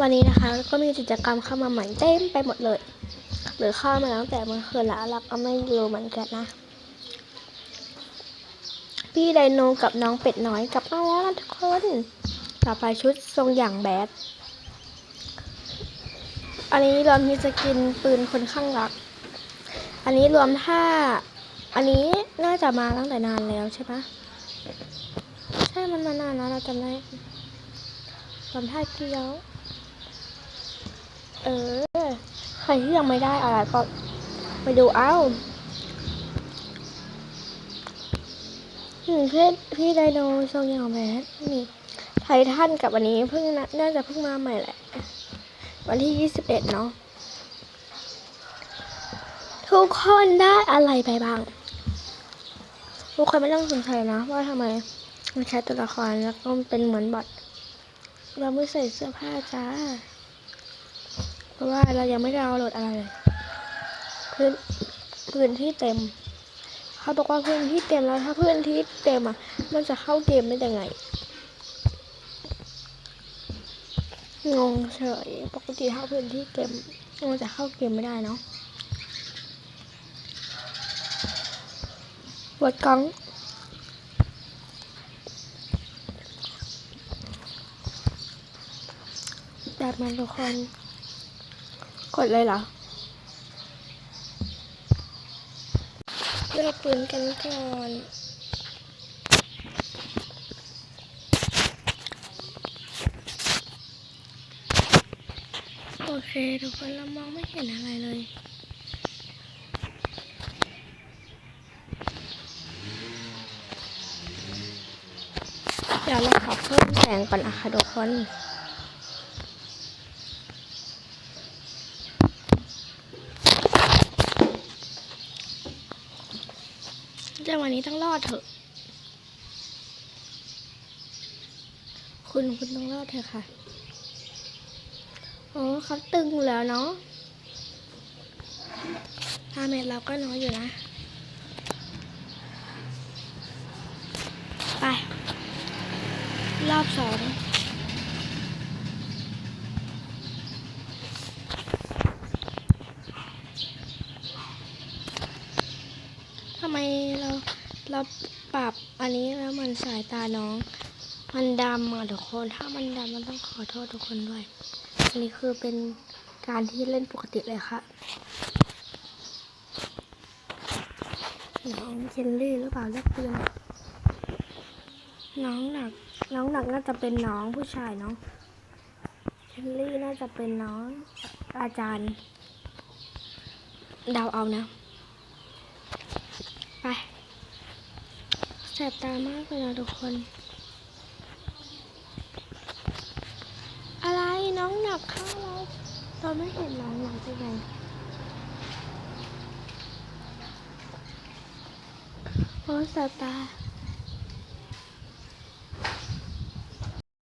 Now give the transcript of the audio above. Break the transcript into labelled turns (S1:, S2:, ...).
S1: วันนี้นะคะก็มีกิจกรรมเข้ามาใหม่เต็มไปหมดเลย หรือเข้ามาตั้งแต่เมื่อคืนแล้วเราก็ไม่รู้เหมือนกันนะ พี่ไดโนกับน้องเป็ดน้อยกลับมาแล้วทุกคน ต่อไปชุดทรงอย่างแบด อันนี้รวมที่สกินปืนคนข้างรัก อันนี้รวมท่า อันนี้น่าจะมาตั้งแต่นานแล้วใช่ปะใช่มันมานานแล้วเราจำได้รวมท่าเกี้ยว เออ ใครที่ยังไม่ได้อะไรก็ไปดูเอาถึงพี่อนพี่ไดโนทรงอย่างแบดนี่ไททันกับวันนี้เพิ่งน่าน่าจะเพิ่งมาใหม่แหละ วันที่21เนาะทุกคนได้อะไรไปบ้าง ทุกคนไม่ต้องสงสัยนะ ว่าทำไมมันใช้ตัวละครแล้วก็เป็นเหมือนบอทเราไม่ใส่เสื้อผ้าจ้า เพราะว่าเรายังไม่ได้ดาวโหลดอะไรเลยพื้นพื้นที่เต็ม เขาบอกว่าพื้นที่เต็มแล้วถ้าพื้นที่เต็มอะ มันจะเข้าเกมได้ยังไงงงเฉยปกติถ้าพื้นที่เต็มมันจะเข้าเกมไม่ได้เนาะวดกล้องแบบมันทุกคน กดเลยเหรอเลือกปืนกันก่อนโอเคทุกคนเรามองไม่เห็นอะไรเลยเดี๋ยวเราขอเพิ่มแสงก่อนนะคะทุกคน แต่วันนี้ต้องรอดเถอะ คุณคุณต้องรอดเถอะค่ะโอ้เขาตึงแล้วเนาะดาเมตเราก็น้อยอยู่นะ ไป รอบสอง ทำไมเราเราปรับอันนี้แล้วมันสายตาน้อง มันดำอะทุกคน ถ้ามันดำมันต้องขอโทษทุกคนด้วย อันนี้คือเป็นการที่เล่นปกติเลยค่ะน้องเคนลี่หรือเปล่าเรียกปือะน้องหนัก น้องหนักน่าจะเป็นน้องผู้ชายเนาะเคนลี่น่าจะเป็นน้องอาจารย์ เดาเอานะ ไปแสบตามากเลยนะทุกคน อะไรน้องหนักข้างเราเราไม่เห็นน้องหนักได้ไงโอ้แสบตา